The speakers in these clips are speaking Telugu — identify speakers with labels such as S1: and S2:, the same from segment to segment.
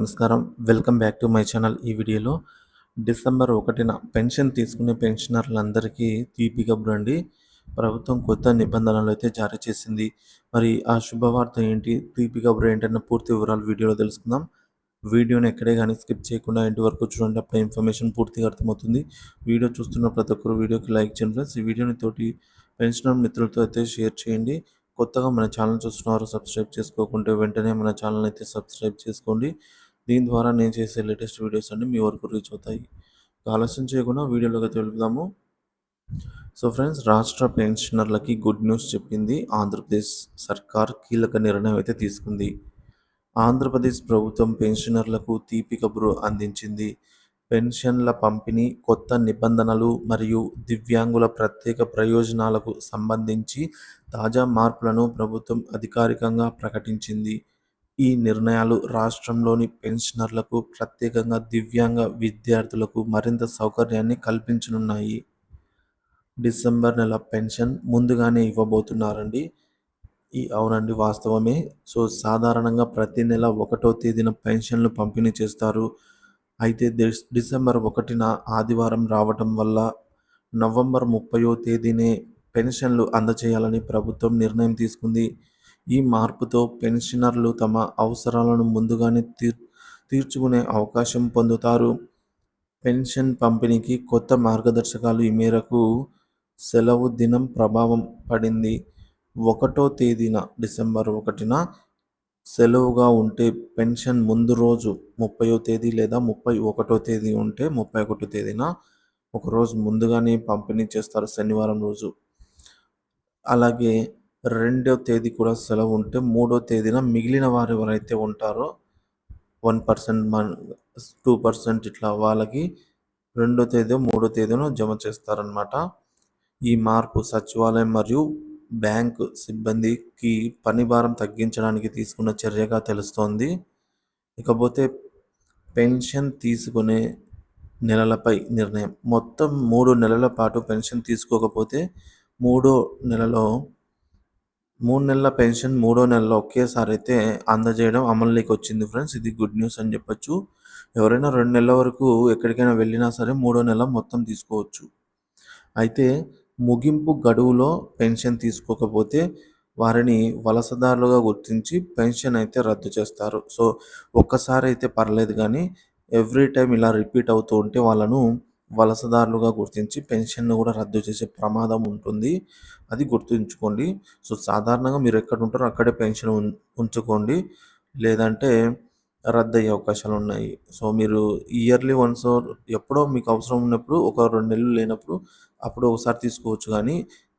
S1: నమస్కారం. Welcome back to my channel ఈ వీడియోలో డిసెంబర్ ఒకటిన పెన్షన్ తీసుకునే పెన్షనర్లందరికీ తీపి కబురు ప్రభుత్వం కొత్త నిబంధనలు అయితే జారీ చేసింది. మరి ఆ శుభవార్త ఏంటి? తీపి కబురు ఏంటన్న పూర్తి వివరాలు వీడియోలో తెలుసుకుందాం. వీడియోని ఎక్కడే కానీ స్కిప్ చేయకుండా ఇంటి వరకు చూడండి. అప్పుడు ఇన్ఫర్మేషన్ పూర్తిగా అర్థమవుతుంది. వీడియో చూస్తున్న ప్రతి ఒక్కరు వీడియోకి లైక్ చేయండి ఫ్రెండ్స్. ఈ వీడియోని తోటి పెన్షనర్ మిత్రులతో అయితే షేర్ చేయండి. కొత్తగా మన ఛానల్ చూస్తున్నారు సబ్స్క్రైబ్ చేసుకోకుంటే వెంటనే మన ఛానల్ అయితే సబ్స్క్రైబ్ చేసుకోండి. దీని ద్వారా నేను చేసే లేటెస్ట్ వీడియోస్ అన్ని మీ వరకు రీచ్ అవుతాయి. ఆలస్యం చేయకుండా వీడియోలోకి తెలుపుదాము సో ఫ్రెండ్స్ రాష్ట్ర పెన్షనర్లకి గుడ్ న్యూస్ చెప్పింది ఆంధ్రప్రదేశ్ సర్కార్ కీలక నిర్ణయం అయితే తీసుకుంది. ఆంధ్రప్రదేశ్ ప్రభుత్వం పెన్షనర్లకు తీపి కబురు అందించింది. పెన్షన్ల పంపిణీ కొత్త నిబంధనలు మరియు దివ్యాంగుల ప్రత్యేక ప్రయోజనాలకు సంబంధించి తాజా మార్పులను ప్రభుత్వం అధికారికంగా ప్రకటించింది. ఈ నిర్ణయాలు రాష్ట్రంలోని పెన్షనర్లకు ప్రత్యేకంగా దివ్యాంగ విద్యార్థులకు మరింత సౌకర్యాన్ని కల్పించనున్నాయి. డిసెంబర్ నెల పెన్షన్ ముందుగానే ఇవ్వబోతున్నారండి. ఈ అవునండి వాస్తవమే. సో సాధారణంగా ప్రతి నెల ఒకటో తేదీన పెన్షన్లు పంపిణీ చేస్తారు. అయితే డిసెంబర్ ఒకటిన ఆదివారం రావటం వల్ల నవంబర్ ముప్పయో తేదీనే పెన్షన్లు అందచేయాలని ప్రభుత్వం నిర్ణయం తీసుకుంది. ఈ మార్పుతో పెన్షనర్లు తమ అవసరాలను ముందుగానే తీర్ తీర్చుకునే అవకాశం పొందుతారు. పెన్షన్ పంపిణీకి కొత్త మార్గదర్శకాలు ఈ మేరకు సెలవు దినం ప్రభావం పడింది. ఒకటో తేదీన డిసెంబర్ ఒకటిన సెలవుగా ఉంటే పెన్షన్ ముందు రోజు ముప్పయో తేదీ లేదా ముప్పై ఒకటో తేదీ ఉంటే ముప్పై ఒకటో తేదీన ఒకరోజు ముందుగానే పంపిణీ చేస్తారు శనివారం రోజు. అలాగే రెండో తేదీ కూడా సెలవు ఉంటే మూడో తేదీన మిగిలిన వారు ఎవరైతే ఉంటారో వన్ పర్సెంట్ మన్ టూ పర్సెంట్ ఇట్లా వాళ్ళకి రెండో తేదీ మూడో తేదీన జమ చేస్తారనమాట ఈ మార్పు సచివాలయం మరియు బ్యాంకు సిబ్బందికి పని భారం తగ్గించడానికి తీసుకున్న చర్యగా తెలుస్తోంది. ఇకపోతే పెన్షన్ తీసుకునే నెలలపై నిర్ణయం. మొత్తం మూడు నెలల పాటు పెన్షన్ తీసుకోకపోతే మూడో నెలలో మూడు నెలల పెన్షన్ మూడో నెలలో ఒకేసారి అయితే అందజేయడం అమల్లోకి వచ్చింది ఫ్రెండ్స్. ఇది గుడ్ న్యూస్ అని చెప్పొచ్చు. ఎవరైనా రెండు నెలల వరకు ఎక్కడికైనా వెళ్ళినా సరే మూడో నెల మొత్తం తీసుకోవచ్చు. అయితే ముగింపు గడువులో పెన్షన్ తీసుకోకపోతే వారిని వలసదారులుగా గుర్తించి పెన్షన్ అయితే రద్దు చేస్తారు. సో ఒక్కసారి అయితే పర్లేదు కానీ ఎవ్రీ టైం ఇలా రిపీట్ అవుతూ ఉంటే వాళ్ళను వలసదారులుగా గుర్తించి పెన్షన్ను కూడా రద్దు చేసే ప్రమాదం ఉంటుంది. అది గుర్తుంచుకోండి. సో సాధారణంగా మీరు ఎక్కడ ఉంటారో అక్కడే పెన్షన్ ఉం ఉంచుకోండి. లేదంటే రద్దు అయ్యే అవకాశాలు ఉన్నాయి. సో మీరు ఇయర్లీ వన్స్ ఎప్పుడో మీకు అవసరం ఉన్నప్పుడు ఒక రెండు నెలలు లేనప్పుడు అప్పుడు ఒకసారి తీసుకోవచ్చు కానీ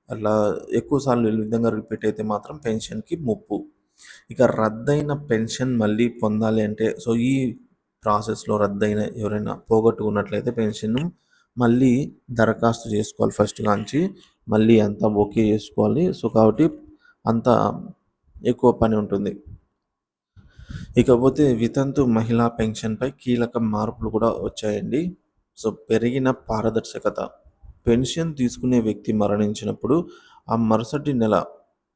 S1: అట్లా ఎక్కువ సార్లు ఈ విధంగా రిపీట్ అయితే మాత్రం పెన్షన్కి ముప్పు. ఇక రద్దయిన పెన్షన్ మళ్ళీ పొందాలి అంటే సో ఈ ప్రాసెస్లో రద్దయిన ఎవరైనా పోగొట్టుకున్నట్లయితే పెన్షన్ మళ్ళీ దరఖాస్తు చేసుకోవాలి ఫస్ట్ కాంచి మళ్ళీ అంతా ఓకే చేసుకోవాలి. సో కాబట్టి అంత ఎక్కువ పని ఉంటుంది. ఇకపోతే వితంతు మహిళా పెన్షన్పై కీలక మార్పులు కూడా వచ్చాయండి. సో పెరిగిన పారదర్శకత. పెన్షన్ తీసుకునే వ్యక్తి మరణించినప్పుడు ఆ మరుసటి నెల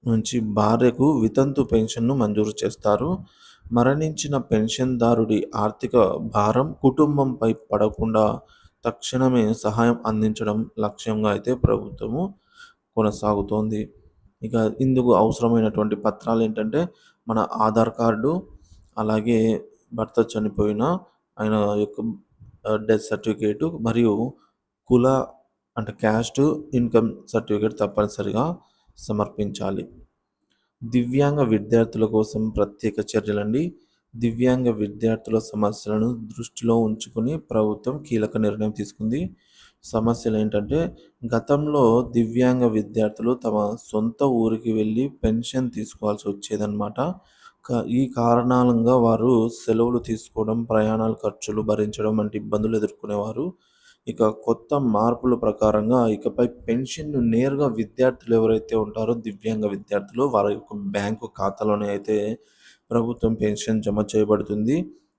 S1: నుంచి భార్యకు వితంతు పెన్షన్ను మంజూరు చేస్తారు. మరణించిన పెన్షన్దారుడి ఆర్థిక భారం కుటుంబంపై పడకుండా తక్షణమే సహాయం అందించడం లక్ష్యంగా అయితే ప్రభుత్వము కొనసాగుతోంది. ఇక ఇందుకు అవసరమైనటువంటి పత్రాలు ఏంటంటే మన ఆధార్ కార్డు అలాగే భర్త చనిపోయిన ఆయన యొక్క డెత్ సర్టిఫికేటు మరియు కుల అంటే క్యాస్ట్ ఇన్కమ్ సర్టిఫికేట్ తప్పనిసరిగా సమర్పించాలి. దివ్యాంగ విద్యార్థుల కోసం ప్రత్యేక చర్యలండి. దివ్యాంగ విద్యార్థుల సమస్యలను దృష్టిలో ఉంచుకొని ప్రభుత్వం కీలక నిర్ణయం తీసుకుంది. సమస్యలు ఏంటంటే గతంలో దివ్యాంగ విద్యార్థులు తమ సొంత ఊరికి వెళ్ళి పెన్షన్ తీసుకోవాల్సి వచ్చేదన్నమాట. ఈ కారణాలంగా వారు సెలవులు తీసుకోవడం ప్రయాణాల ఖర్చులు భరించడం వంటి ఇబ్బందులు ఎదుర్కొనేవారు. ఇక కొత్త మార్పుల ప్రకారంగా ఇకపై పెన్షన్ను నేరుగా విద్యార్థులు ఎవరైతే ఉంటారో దివ్యాంగ విద్యార్థులు వారి యొక్క బ్యాంకు ఖాతాలోనే అయితే ప్రభుత్వం పెన్షన్ జమ చేయబడుతుంది.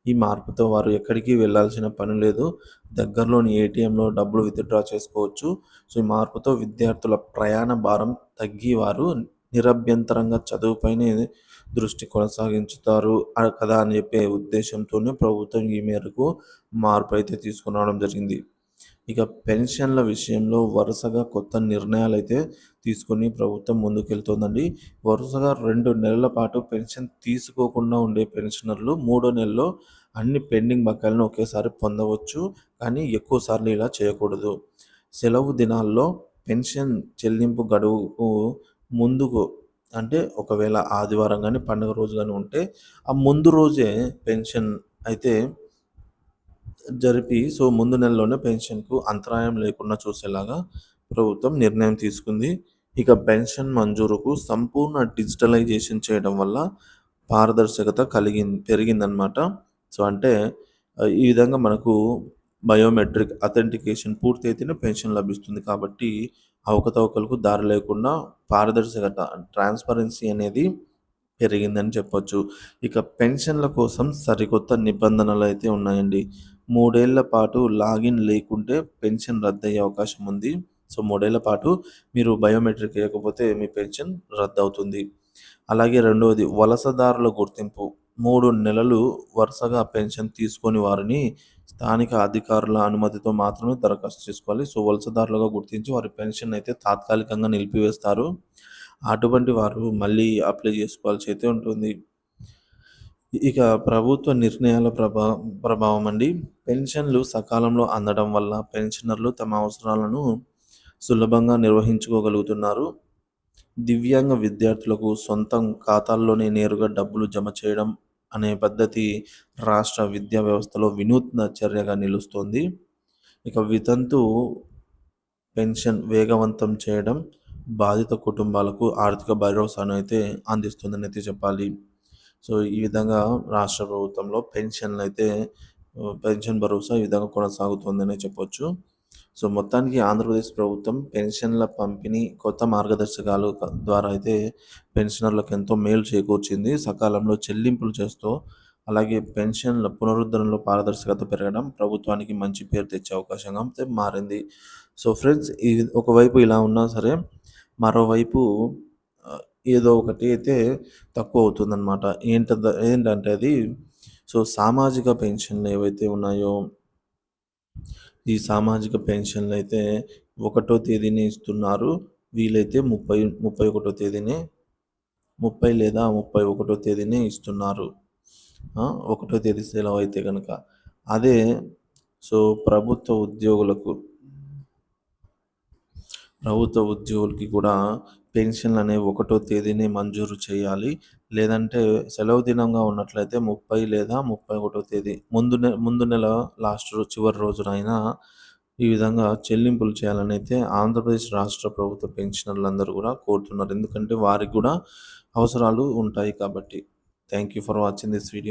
S1: ఈ మార్పుతో వారు ఎక్కడికి వెళ్ళాల్సిన పని లేదు. దగ్గరలోని ఏటీఎంలో డబ్బులు విత్డ్రా చేసుకోవచ్చు. సో ఈ మార్పుతో విద్యార్థుల ప్రయాణ భారం తగ్గి వారు నిరభ్యంతరంగా చదువుపైనే దృష్టి కొనసాగించుతారు. కదా అని చెప్పే ఉద్దేశంతోనే ప్రభుత్వం ఈ మేరకు మార్పు అయితే తీసుకురావడం జరిగింది. ఇక పెన్షన్ల విషయంలో వరుసగా కొత్త నిర్ణయాలు అయితే తీసుకొని ప్రభుత్వం ముందుకెళ్తోందండి. వరుసగా రెండు నెలల పాటు పెన్షన్ తీసుకోకుండా ఉండే పెన్షనర్లు మూడో నెలలో అన్ని పెండింగ్ బకాయిలను ఒకేసారి పొందవచ్చు కానీ ఎక్కువ సార్లు ఇలా చేయకూడదు. సెలవు దినాల్లో పెన్షన్ చెల్లింపు గడువుకు ముందుకు అంటే ఒకవేళ ఆదివారం కానీ పండుగ రోజు కానీ ఉంటే ఆ ముందు రోజే పెన్షన్ అయితే జరిపి సో ముందు నెలలోనే పెన్షన్కు అంతరాయం లేకుండా చూసేలాగా ప్రభుత్వం నిర్ణయం తీసుకుంది. ఇక పెన్షన్ మంజూరుకు సంపూర్ణ డిజిటలైజేషన్ చేయడం వల్ల పారదర్శకత కలిగి పెరిగిందనమాట సో అంటే ఈ విధంగా మనకు బయోమెట్రిక్ అథెంటికేషన్ పూర్తయితేనే పెన్షన్ లభిస్తుంది కాబట్టి అవకతవకలకు దారి లేకుండా పారదర్శకత ట్రాన్స్పరెన్సీ అనేది పెరిగిందని చెప్పొచ్చు. ఇక పెన్షన్ల కోసం సరికొత్త నిబంధనలు అయితే ఉన్నాయండి. మూడేళ్ళ పాటు లాగిన్ లేకుంటే పెన్షన్ రద్దయ్యే అవకాశం ఉంది. సో మూడేళ్ళ పాటు మీరు బయోమెట్రిక్ వేయకపోతే మీ పెన్షన్ రద్దు అవుతుంది అలాగే రెండవది వలసదారుల గుర్తింపు. మూడు నెలలు వరుసగా పెన్షన్ తీసుకొని వారిని స్థానిక అధికారుల అనుమతితో మాత్రమే దరఖాస్తు చేసుకోవాలి. సో వలసదారులుగా గుర్తించి వారి పెన్షన్ అయితే తాత్కాలికంగా నిలిపివేస్తారు. అటువంటి వారు మళ్ళీ అప్లై చేసుకోవాల్సి అయితే ఉంటుంది. ఇక ప్రభుత్వ నిర్ణయాల ప్రభా ప్రభావం అండి. పెన్షన్లు సకాలంలో అందడం వల్ల పెన్షనర్లు తమ అవసరాలను సులభంగా నిర్వహించుకోగలుగుతున్నారు. దివ్యాంగ విద్యార్థులకు సొంతం ఖాతాల్లోనే నేరుగా డబ్బులు జమ చేయడం అనే పద్ధతి రాష్ట్ర విద్యా వ్యవస్థలో వినూత్న చర్యగా నిలుస్తోంది. ఇక వితంతు పెన్షన్ వేగవంతం చేయడం బాధిత కుటుంబాలకు ఆర్థిక భరోసాను అయితే అందిస్తుందని అయితే చెప్పాలి. సో ఈ విధంగా రాష్ట్ర ప్రభుత్వంలో పెన్షన్లు అయితే పెన్షన్ భరోసా ఈ విధంగా కొనసాగుతుందనే చెప్పొచ్చు. సో మొత్తానికి ఆంధ్రప్రదేశ్ ప్రభుత్వం పెన్షన్ల పంపిణీ కొత్త మార్గదర్శకాలు ద్వారా అయితే పెన్షనర్లకు ఎంతో మేలు చేకూర్చింది. సకాలంలో చెల్లింపులు చేస్తూ అలాగే పెన్షన్ల పునరుద్ధరణలో పారదర్శకత పెరగడం ప్రభుత్వానికి మంచి పేరు తెచ్చే అవకాశంగా అయితే మారింది. సో ఫ్రెండ్స్ ఇది ఒకవైపు ఇలా ఉన్నా సరే మరోవైపు ఏదో ఒకటి అయితే తక్కువ అవుతుందన్నమాట. ఏంట ఏంటంటే అది సో సామాజిక పెన్షన్లు ఏవైతే ఉన్నాయో ఈ సామాజిక పెన్షన్లు అయితే ఒకటో తేదీనే ఇస్తున్నారు. వీలైతే ముప్పై ముప్పై ఒకటో తేదీనే ముప్పై లేదా ముప్పై ఒకటో తేదీనే ఇస్తున్నారు. ఒకటో తేదీ సెలవు అయితే కనుక అదే సో ప్రభుత్వ ఉద్యోగులకు ప్రభుత్వ ఉద్యోగులకి కూడా పెన్షన్లు అనేవి ఒకటో తేదీని మంజూరు చేయాలి. లేదంటే సెలవు దినంగా ఉన్నట్లయితే ముప్పై లేదా ముప్పై ఒకటో తేదీ ముందు నె ముందు నెల లాస్ట్ రోజు చివరి రోజునైనా ఈ విధంగా చెల్లింపులు చేయాలని అయితే ఆంధ్రప్రదేశ్ రాష్ట్ర ప్రభుత్వ పెన్షనర్లు అందరూ కూడా కోరుతున్నారు. ఎందుకంటే వారికి కూడా అవసరాలు ఉంటాయి కాబట్టి. Thank you for watching this video.